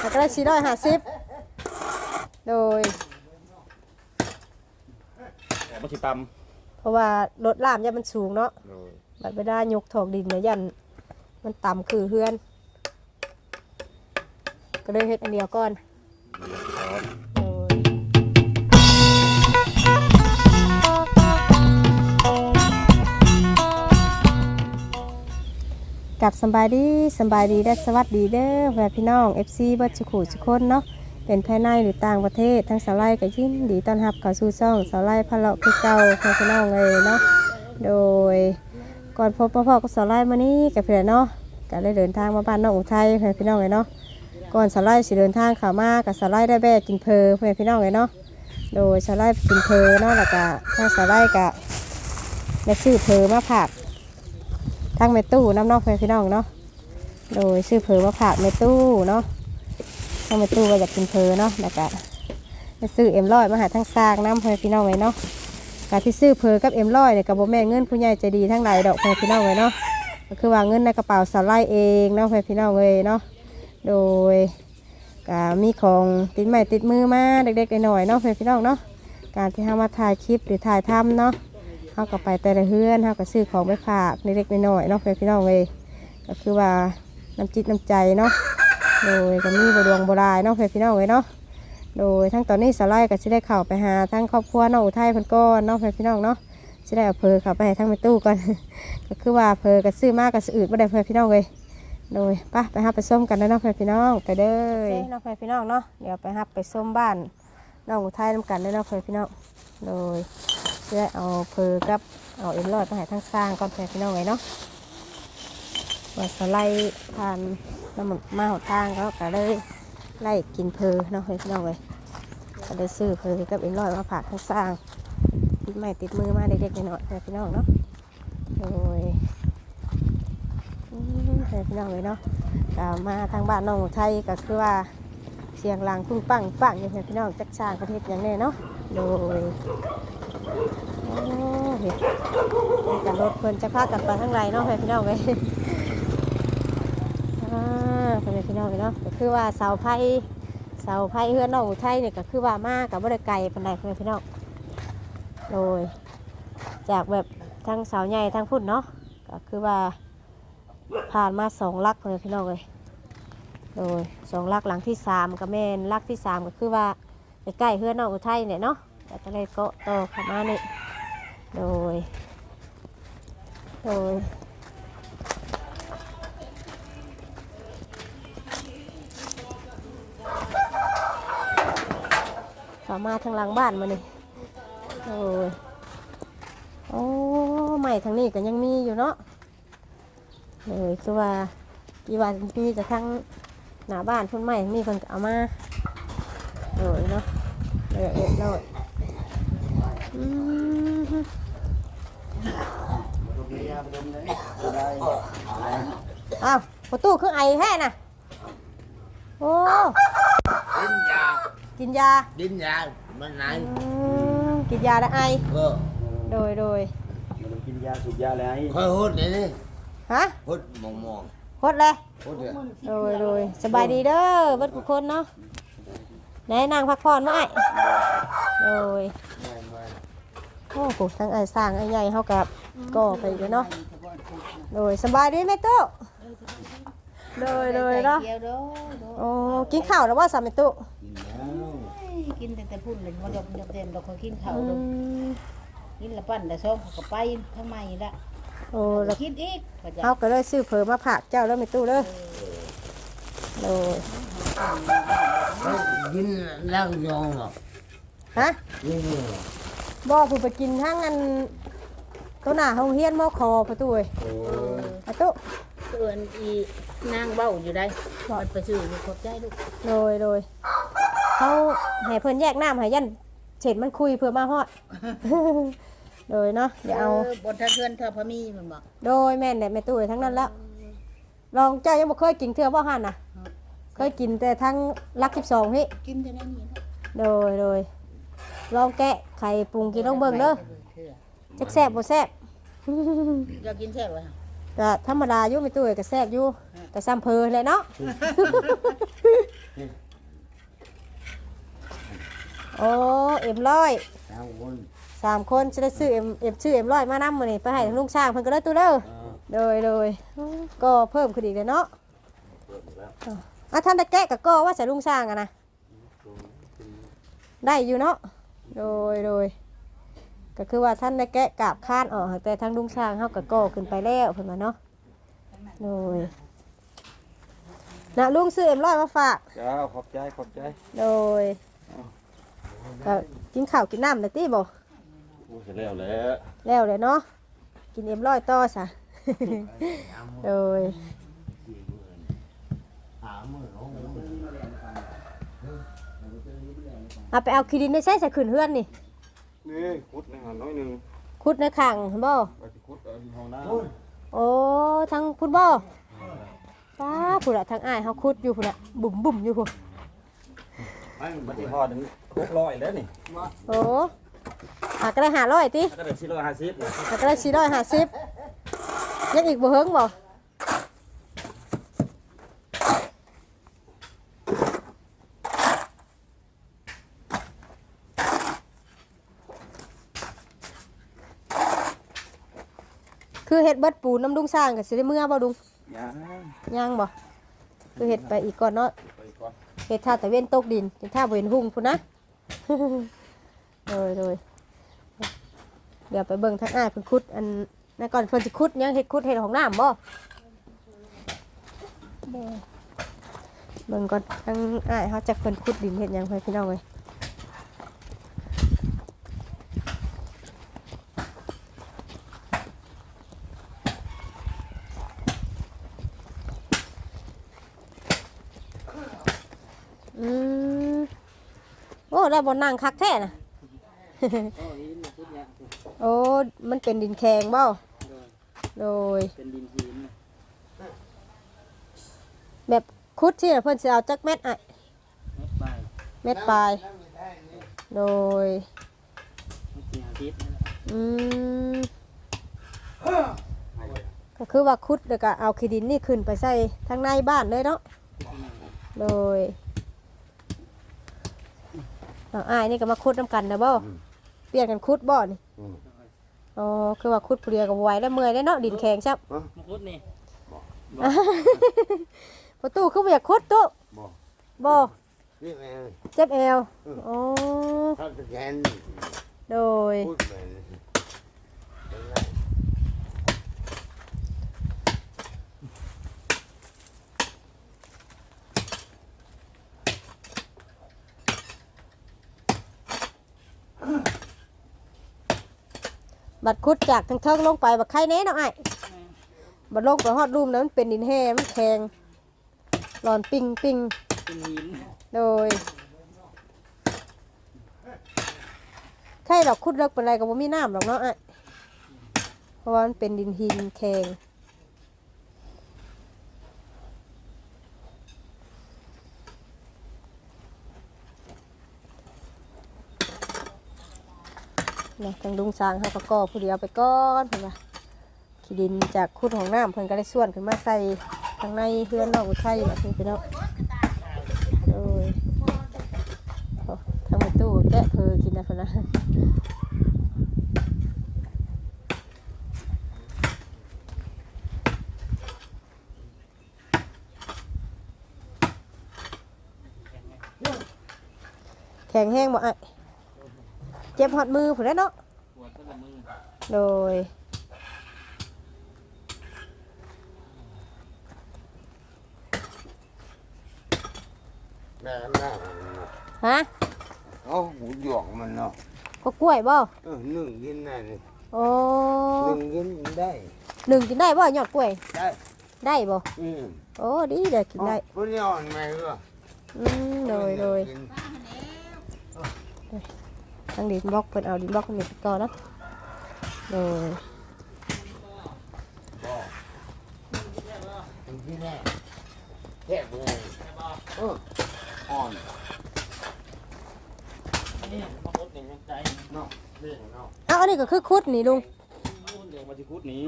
แล้วก็ได้สี่ร้อยห้าสิบโดย แต่บ่สิตเพราะว่ารถลามยันมันสูงเนาะำโดยบัดเวลายกถอกดินเนี่ยยันมันต่ำคือเฮือน ก็เลยเฮ็ดอันเดียวก่อนเดี๋ยวสิขอ กับสบายดีสบายดีและสวัสดีเด้อแฟนพี่น้อง FC บิร์ดสุขุสุคนเนาะเป็นภายในหรือต่างประเทศทั้งสาวไล่กับยินดีต้อนรับเข้าสู่ช่องสาวไล่พะเลาะคือเก่าแฟนพี่น้องเลยเนาะโดยก่อนพบพ่อกับสาวไล่มานี้กับเพื่อนเนาะก็ได้เดินทางมาบ้านน้องอุทัยแฟนพี่น้องเลยเนาะก่อนสไลด์สิเดินทางข้าวมากับสไลด์ได้แบกกินเพลเพื่อนพี่น้องเลยเนาะโดยสไลด์กินเพลเนาะแล้วก็ถ้าสไลด์กะได้ซื้อเพลมาผัก ทั้งเมตู้น้ำนอกเพื่อนพี่น้องเนาะโดยซื้อเพลมาผักเมตู้เนาะทั้งเมตู้ก็อยากกินเพลเนาะแล้วก็ซื้อเอ็มร้อยมาหาทั้งซากน้ำเพื่อนพี่น้องเลยเนาะการที่ซื้อเพลกับเอ็มร้อยเนี่ยกับโบแม่เงินผู้ใหญ่ใจดีทั้งหลายดอกเพื่อนพี่น้องเลยเนาะก็คือว่าเงินในกระเป๋าสไลด์เองเนาะเพื่อนพี่น้องเลยเนาะโดยก็มีของติดใหม่ติดมือมาเด็กๆหน่อยเนาะเพื่อนพี่น้องเนาะการที่เรามาถ่ายคลิปหรือถ่ายทำเนาะ เขาก็ไปแต่ละเฮือนเขาก็ซื้อของไปฝากเด็กๆน่อยๆเนาะเพื่อนพี่น้องเลยก็คือว่าน้ำจิตน้ำใจเนาะโดยก็มีบดวงบรายเนาะเพื่อนพี่น้องเลยเนาะโดยทั้งตอนนี้สไลด์ก็จะได้เข้าไปหาทั้งครอบครัวน้องอุทัยพิ่นก้อนเนาะเพื่อนพี่น้องเนาะจะได้เอาเพอเข้าไปให้ทั้งไปตู้ก่อนก็คือว่าเพอก็ซื้อมากก็ซื้ออืดไม่ได้เพื่อนพี่น้องเลยโดยไปไปหับไปส้มกันนะน้องแฟนพี่น้องไปเด้อน้องแฟนพี่น้องเนาะเดี๋ยวไปหับไปส้มบ้านน้องอุทัยน้ำกันเด้น้องแฟนพี่น้องโดย จะเอาเพอกับเอาเอ็นรอดมาให้ทั้งสร้างก่อนแฟนพี่น้องไว้เนาะว่าสไลด์ผ่านน้ำมันมาหดทางเขาก็เลยไล่กินเพอเนาะพี่น้องไว้ก็ได้ซื้อเพอกับเอ็นรอดมาฝาทั้งสร้างติดไม้ติดมือมาเด็กๆหน่อยพี่น้องเนาะโดยใส่พี่น้องเลยเนาะก็มาทางบ้านน้องอุทัยก็คือว่าเสียงลังปุ้งปังปังอยู่เพื่อนพี่น้องจักสร้างประเทศอย่างแน่เนาะโดย โอ้เห็นกันรถเพื่อนจะพากันไปทางไรเนาะเพื่อนพี่น้องเลยอ่าเพื่อนพี่น้องเลยเนาะก็คือว่าเสาไฟเสาไฟเฮือนน้องอุทัยเนี่ยก็คือว่ามากกับบริไกลปันใดเพื่อนพี่น้องโดยจากแบบทางเสาใหญ่ทางพุ่นเนาะก็คือว่าผ่านมาสองลักเลยพี่น้องเลยโดยสองลักหลังที่สามก็แม่นลักที่สามก็คือว่าใกล้เฮือนน้องอุทัยเนี่ยเนาะ แต่ก็เลยเกาะต่อเข้ามานี่โดย โดยเข้ามาทางหลังบ้านมานี่โดยโอ้ใหม่ทางนี้ก็ยังมีอยู่เนาะเลยคือว่าอีวันพี่จะทั้งหน้าบ้านพุ่นใหม่มีคนเอามาเลยเนาะเลยเอ็ดเลย อืมอ้าวประตูเครื่องไอแค่น่ะ โอ้ กินยา กินยา กินยา มันไหนอืมกินยาแล้วไอเออโดยโดยมันกินยาสูบยาแล้วไอ้ค่อยหดเลยนี่ฮะหดมองมองพดเลยหดเลยโดยโดยสบายดีเด้อเบิดทุกคนเนาะไหนนั่งพักผ่อนมาไอ้โดยไม่ไม่ โอ้โหทั้งไอ้สร้างไอ้ใหญ่เขากับก่อไปเลยเนาะโดยสบายดีไหมตู้โดยโดยเนาะเดียวเด้อเด้อโอ้กินข้าวแล้วว่าสามเมตู้กินแล้วกินแต่แต่พุ่นเลยมันยกยกเต็มเราก็กินข้าวอืเด้อมกินละปั้นละส้มเขาก็ไปทั้งไม่ละโอ้แล้วคิดอีกก็จะเขาก็เลยซื้อเผอมาผักเจ้าแล้วเมตู้เด้อโดยกินแล้วยองหรอกฮะนี่นี่ บ่ผู้ไปกินทั้งอันตัวหน้าห้องเฮียนมอคอประตูเอ้ยโอ้ประตู เตือนอีนางเบ้าอยู่ได้มันไปซื้ออยู่ขอบใจลูกโดยโดยเขาให้เพิ่นแยกน้ำให้ยันเฉดมันคุยเพื่อมาฮอด โดยเนาะเดี๋ยวเอา บนทางเพื่อนเธอพะมีมันบอกโดยแม่นเนี่ยแม่ตู้ทั้งนั้นแล้ว ลองเจ้ายังบ่เคยกินเทื่อบ่หันน่ะ เคยกินแต่ทั้งรักสิบสองพี่กินแต่นั้นนี่โดยโดย ลองแกะไข่ปรุงกินต้องเบิ่งเด้อจัแซ่บบ่แซ่บอยากกินแซ่บวแต่ธรรมดายุ่ไม่ตุ้ยก็แซ่บอยู่แต่ซ้ำเพอเลยเนาะโอ้เอ็มร้อยสามคนจะได้ซื้อเอ็มเอ็มชื่อเอ็มร้อยมานำมื้อนี้ไปให้ทางลุงช่างเพิ่นก็ได้ตู้เด้อโดยโดยก็เพิ่มขึ้นอีกเลยเนาะอะท่านตะแกะกับก็ว่าจะลุงช่างอะนะได้อยู่เนาะ โดยโดยก็คือว่าท่านได้แกะกาบคานออกแต่ทางลุงช่างเฮาก็ก่อขึ้นไปแล้วเพิ่นว่าเนาะโดยนะลุงซื้อเอ็มร้อยมาฝากจ้าขอบใจขอบใจโดยก็กินข้าวกินน้ำเลยตีบ่โอ้เสร็จแล้วแหละแล้วเลยเนาะกินเอ็มร้อยต่อซะโดย สามหมื่นหกหมื่นเอาไปเอาคีดินได้ใช้ใส่ขืนเฮือนนี่นี่คุดในหันน้อยหนึงคุดในขังเห็นบ่ไปที่คุดเอาที่ห้องน้โอ้ทางพุดบ่ป้าพุ่นละทางอ้ายเฮาคุดอยู่พุ่นละบุ่มบุ่มอยู่พุ่นำมาที่พ่อถึงหกร้อยแล้วนี่โอ้หาก็ได้หาร้อยติก็ได้สี่ร้อยห้าสิบหาก็ได้สี่ร้อยห้าสิบยังอีกบ่เฮิงบ่ คือเฮ็ดเบิดปูนน้ำดุงสร้างก็สิได้เมื่อบ่ดุงยังยังบ่คือเฮ็ดไปอีกก่อนเนาะไปก่อนเฮ็ดท่าตะเวนตกดินเฮ็ดท่าบ่เห็นหุ่งพุ่นนะโดยโดยเดี๋ยวไปเบิ่งทางอ้ายเพิ่นขุดอันนั่นก่อนเพิ่นสิขุดหยังเฮ็ดขุดเฮ็ดของน้ำบ่บ่เบิ่งก่อนทางอ้ายเฮาจักเพิ่นขุดดินเฮ็ดหยังเพิ่นพี่น้องเอ้ย ได้บ่นั่งคักแท้น่ะ โอ้ มันเป็นดินแข็งเบ้าโดย เป็นดินหินแบบคุดที่เพิ่นสิเอาจักเม็ดอะเม็ดปลาย โดย อืมก็คือว่าคุดแล้วก็เอาขี้ดินนี่ขึ้นไปใส่ทางในบ้านเลยเนาะ โดย เอาอ้ายนี่ก็มาคุดน้ำกันนะบ่เปลี่ยนกันคุดบ่นี่อ๋อคือว่าคุดผู้เปลือกับไหวแล้วเมื่อยได้เนาะดินแข็งชับมังคุดนี่ประตูคือบ่อยากคุดตู้บ่บ่นี่แม่เจ็บเอวโอ้ถ้าจะแกนโดยพูดไป บัดคุดจากทางเทิงลงไปบัดไข่แน่เนาะไอ้ายบัดลงไปฮอดรูมนั้นมันเป็นดินแห้มันแข็งร้อนปิงปิงเป็นหินโดยไข่ดอกคุดเลิกเป็นไรก็บ่มีน้ำหรอกเนาะไอ้ายเพราะว่ามันเป็นดินหินแข็ง นะทางลุงสร้างเขาก็ก่อผู้เดียวไปก่อนเพิ่นว่าขี้ดินจากคุดของน้ำเพิ่นก็ได้ส่วนขึ้นมาใส่ทางในเพื่อนนอกอุทัยแบบนี้ไปเนาะโอ้ยทางประตูแกะเพอกินนะเพิ่นนะแข็งแห้งบ่ไอ จ็บหอดมือผู้นแหล้วเนาะปวดตั้งแต่มือโดยแม่แม่ฮะเอาหูหยอกมันเนาะก็กล้วยบ่เออหนึ่งกินได้เลยโอ้หนึ่งกินได้หนึ่งกินได้บ่ยอดกล้วย ได้ได้บ่อืมโอ้ดีเดี๋ยวกินได้คนนี้อ่อนไหมก็อืมโดยโดย ทางดินบล็อกเพิ่นเอาดินบล็อกนี่ไปก่อนเนาะโดยที่แน่แค่เบื่อเอออ่อนนี่มังคุดนี่ยังใจเนาะเล่นเนาะอ้าวอันนี้ก็คือคุดนี่ลุงเดี๋ยวมาที่คุดนี้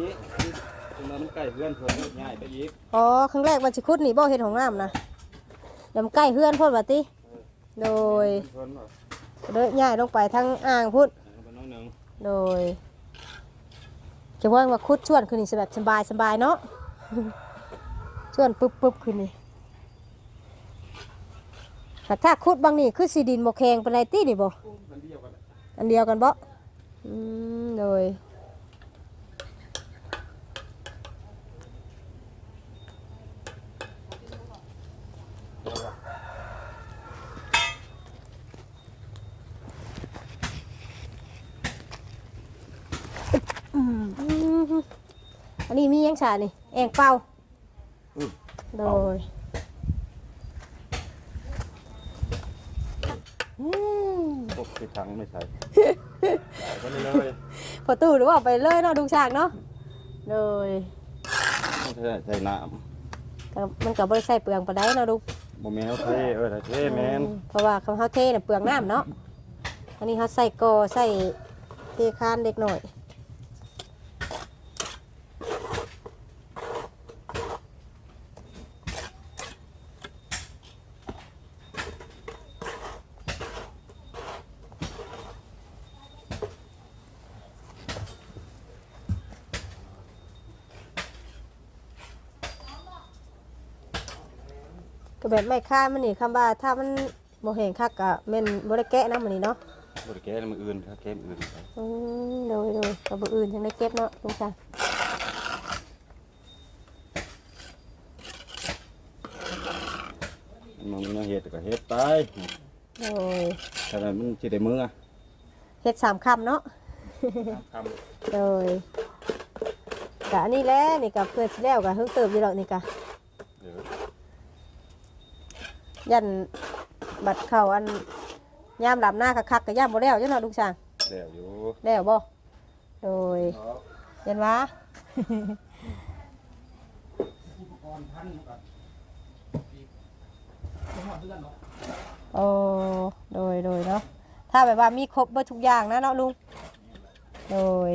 ตรงนั้นมันใกล้เพื่อนเพื่อนง่ายไปอีกอ๋อครั้งแรกมันสิคุดนี่บ่เฮ็ดของน้ำนะเดี๋ยวมันใกล้เฮือนพ่นว่าติโดยเพื่อนแบบโด เด้อย่ายลงไปทั้งอ่างพุ่นเอาไปน้อยหนึงโดยจะว่าว่าคุดชวนคืนนี้แบบสบายสบายเนาะชวนปุ๊บปุ๊บคืนนี้แต่ถ้าคุดบางนี่คือสีดินโมแข็งเป็นไรตีนี่บ่มันเดียวกันแหละอันเดียวกันบ่อืมโดยอืม อันนี้มียังฉานี่แองเป่าโดยอืมพวกที่ทังไม่ใช่ใส่ไปเลยพอตู้หรือว่าไปเลยเนาะดูฉากเนาะโดยไม่ใช่ใส่น้ก็มันก็บ่ได้ใส่เปลืองปานใดเนาะลูกำบ่แม่นเอาเทเออแต่เทแม่นเพราะว่าคำเฮาเทน่ะเปลืองน้ำเนาะอันนี้เฮาใส่กอใส่เทคานเด็กหน่อย ก็แบบไม่ค่ามันนี่คำว่าถ้ามันบ่แห้งคักก็แม่นบ่ได้แกะนะมื้อนี้เนาะบริแกะมืออื่นถ้าแกะมืออื่นไปอืมโดยโดยกับบ่อื่นยังได้เก็บเนาะลุงช่างมันมีแนวเฮ็ดก็เฮ็ดไปโดยถ้านั้นมันสิได้มืออะเฮ็ดสามคำเนาะ ทำ โดยกะอันนี้แหละนี่ก็เพื่อสิแล้วก็เพิ่งเติบอยู่แล้วนี่ก็เดี๋ยว ยันบัดเข้าอันยามหลับหน้าคักๆก็ย่ามบ่แล้วจังเนาะลุงช่างแล้วอยู่แล้วบ่โดยยันว่าโอ้โดยโดยเนาะถ้าแบบว่ามีครบเบิดทุกอย่างนะเนาะลุงโดย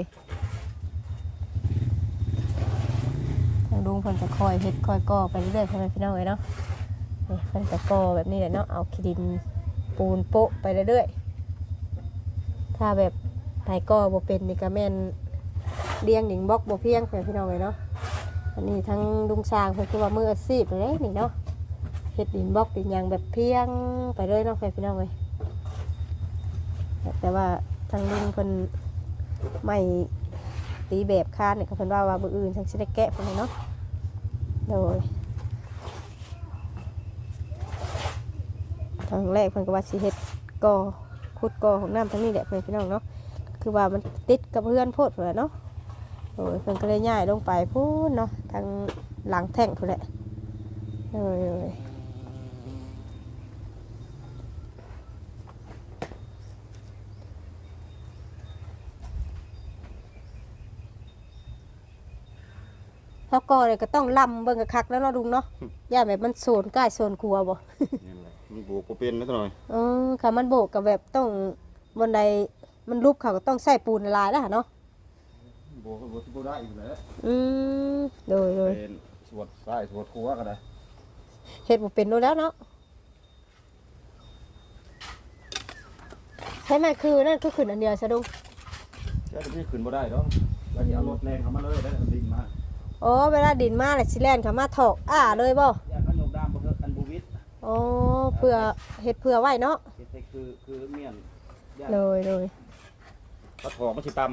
ทางลุงเพิ่นจะคอยเฮ็ดคอยก่อไปเรื่อยๆพ่อแม่พี่น้องเอ้ยเนาะ นี่เพิ่นจะก่อแบบนี้แหละเนาะเอาขี้ดินปูนโปะไปเรื่อยๆถ้าแบบไผก่อบ่เป็นนี่ก็แม่นเลี้ยงหนิงบล็อกบ่เพียงแม่พี่น้องเอ้ยเนาะอันนี้ทั้งลุงสร้างเพิ่นคือว่ามืออาชีพเลยนี่เนาะเฮ็ดดินบล็อกดินยังแบบเพียงไปเลยเนาะแฟนพี่น้องเลยแต่ว่าทางลุงเพิ่นไม่ตีแบบคานเนี่ยก็เพิ่นว่าว่าบืออื่นทางสิได้แกะเพิ่นเลยเนาะโดย ทางแรกเพิ่นก็ว่าสิเฮ็ดกอขุดกอของน้ำทั้งนี้แหละเพื่อนพี่น้องเนาะคือว่ามันติดกับเพื่อนโพดเพื่อนเนาะโอ้ยเพิ่นก็เลยย้ายลงไปพูนเนาะทางหลังแท่งพุ่นแหละโอ้ยโอ้ยแล้วก็เลยก็ต้องลำเบิ่งกะคักแล้วเนาะลุงเนาะอย่าแบบมันโซนใกล้โซนครัวบ่นี่แหละ มันบวกบ่เป็นนิดหน่อยเออค่ะมันโบกกับแบบต้องบนใดมันรูปเขาก็ต้องใส่ปูนละลายแล้วค่ะเนาะบวกก็บวกบ่ได้อีกแล้วอืมโดยโดยเป็นสวดซ้ายสวดขวาก็ได้เฮ็ดบ่เป็นโนู่นแล้วเนาะใช่ไหมคือนั่นก็คืออันเดียวซะดุงเจ้าที่ขึ้นบ่ได้ดอกแล้วสิเอารถแรงเข้ามาเลยได้อันดินมาโอ้เวลาดินมาแล้วสิแล่นเข้ามาถอกอ้าเลยบ่ วิดโอ้เพื่อเฮ็ดเพื่อไว้เนาะเฮ็ดให้คือคือเมียนย่านโดยโดยปลาทองมันสิต่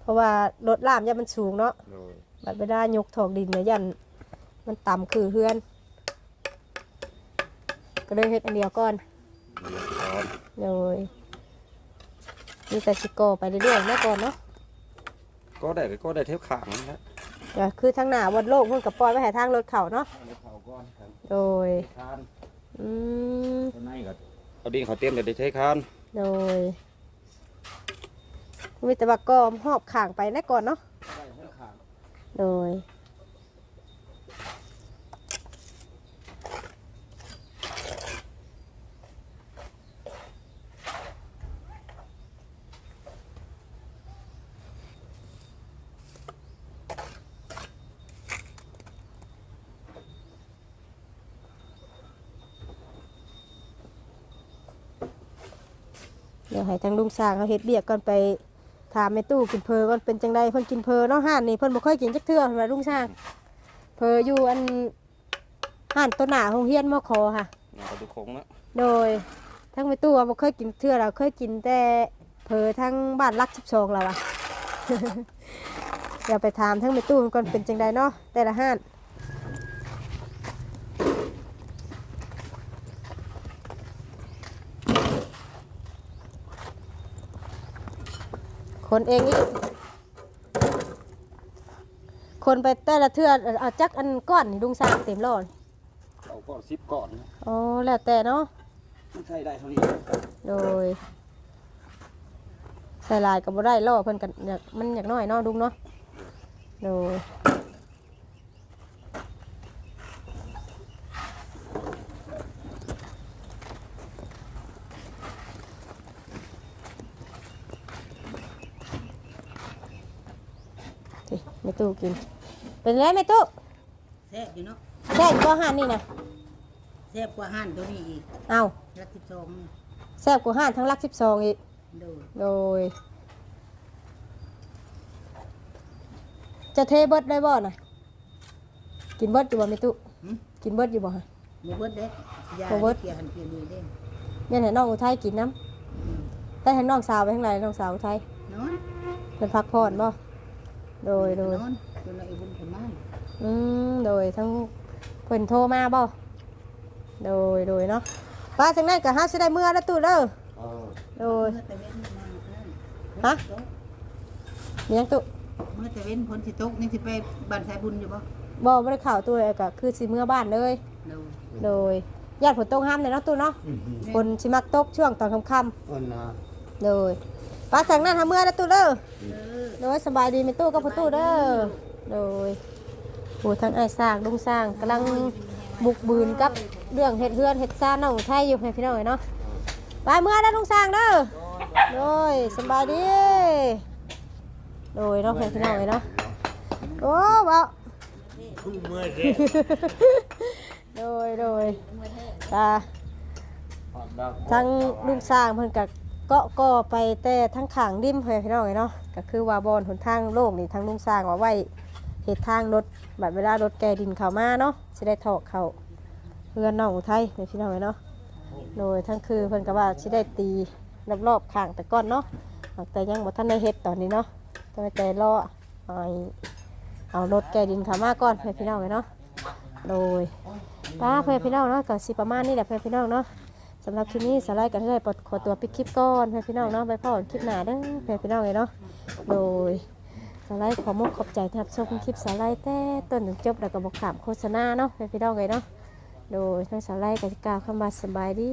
เพราะว่ารถลามยามมันสูงเนาะำโดยบัดเวลายกถอกดินเนี่ยยันมันต่ำคือเฮือน ก็เลยเฮ็ดอันเดียวก่อนนี่ถอนเลยมีแต่สิโกอไปเรื่อยๆแม่ก่อนเนาะก็ได้ก็ได้เทปขางนั่นแหละก็คือทางหน้าวันโลกเพิ่นกับปล่อยไว้ให้ทางรถเขาเนาะ เอาเขาก่อนครับโดยคาน อืมตัวในก็เอาดินเขาเตรียมเดี๋ยวได้ใช้คานโดยมีแต่ว่ากอมหอบข่างไปแน่ก่อนเนาะ ได้เทปขาง โดย เดี๋ยวให้ทางลุงสร้างเขาเฮ็ดเบียกก่อนไปถามแม่ตู้กินเพอก่อนเป็นจังไดเพิ่นกินเพอเนาะห้านนี่เพิ่นบ่เคยกินจักเทื่อเห็นไหมลุงสร้าง เพออยู่อันห้านต้นหน้าโรงเรียนมอคอค่ะงานกระดูกคงนะโดยทั้งแม่ตู้ว่าบ่เคยกินเทื่อเราเคยกินแต่เพอทั้งบ้านรัก12แล้วอะ เดี๋ยวไปถามทั้งแม่ตู้ก่อนเป็นจังไดเนาะแต่ละห้าน คนเองอีกคนไปแต่ละเทื่อเอาจักอันก้อนนี่ลุงสร้างเต็มแล้วนี่เอาก้อนสิบก้อนนะอ๋อแล้วแต่เนาะมันใช้ได้เท่านี้โดยใส่ลายกับบ่ได้ล่อเพิ่นกันอยากมันอยากน้อยเนาะลุงเนาะโดย ไม่ตู้กิน เป็นไรไม่ตู้แซ่บอยู่เนาะแซ่บกว่าห่านนี่นะแซ่บกว่าห่านตัวนี้อีกเอารักสิบสองแซ่บกว่าห่านทั้งรักสิบสองอีกโดยโดย จะเทเบิดได้บ่น่ะ กินเบิดอยู่บ่ไม่ตุกินเบิดอยู่บ่ฮะหมูเบิดเด็กยาบ่เบิดเกี่ยหันเกี่ยดีเด้แม่นให้น้องอุทัยกินน้ำแต่ให้น้องสาวไปทางไหนน้องสาวอุทัยนอนเพิ่นพักผ่อนบ่ โดยโดยนอนตัวละอีบุญคนมานอืมโดยทั้งเพิ่นโทรมาบ่โดยโดยเนาะป้าจังนั้นก็หาสิได้เมื่อแล้วตู้เด้อเออโดยเมื่อแต่เว้นนางนั่นฮะมีหยังตุเมื่อแต่เว้นพ้นสิตกนี่สิไปบ้านสายบุญอยู่บ่บ่บ่ได้ข่าวตู้เลยก็คือสิเมื่อบ้านเลยโดยโดยญาติฝนตกห้ามเลยเนาะตู้เนาะฝนสิมักตกช่วงตอนค่ำเอันนะๆโดยป้าสั่งนั่นทำเมื่อแล้วตู้เด้อ เออ โดยสบายดีไหมตู้กับพ่อตู้เด้อโดยโอ้ทั้งไอ้ายสร้างลุงสร้างกำลังบุกบืนกับเรื่องเห็ดเฮือนเห็ดซ่านน้องไทยอยู่ให้พี่น้องเนาะไปเมื่อแล้วลุงสร้างเด้อโดยสบายดีโดยเนาะให้พี่น้องเนาะโอ้ว้าวเมื่อยเด้โดยโดยตาทั้งลุงสร้างเพิ่นก็ เกาะก่อไปแต่ทั้งขางริมเพื่อนพี่น้องเนาะก็คือว่าบอนหนทางโลกนี่ทั้งลุงสร้างว่าไว้เหตุทางรถแบบเวลารถแกดินเข้ามาเนาะสิได้ถอกเขาเพื่อนน้องอุทัยพี่น้องเนาะโดยทั้งคือเพิ่นก็ว่าสิได้ตีรอบๆข้างแต่ก่อนเนาะแต่ยังบ่ทันได้เฮ็ดตอนนี้เนาะต้องไปแต่รอเอาเอารถแกดินเข้ามาก่อนเพื่อนพี่น้องเนาะโดยป้าเพื่อนพี่น้องเนาะก็สิประมาณนี้แหละเพื่อนพี่น้องเนาะ สำหรับคลิปนี้สไลด์กันได้ปลดขอตัวปิดคลิปก่อนเพื่พี่น้องเนาะไปพ่อนคลิปหนาเด้อเพื่อนพี่น้องเลยเนาะโดยสไลด์ขอมุกขอบใจที่รับชมคลิปสไลด์แต่ต้นถึงจบแล้วก็บอกขามโฆษณาเนาะเพื่อนพี่น้องเลยเนาะโดยทั้งสไลด์กับกล่าวคำว่าสบายดี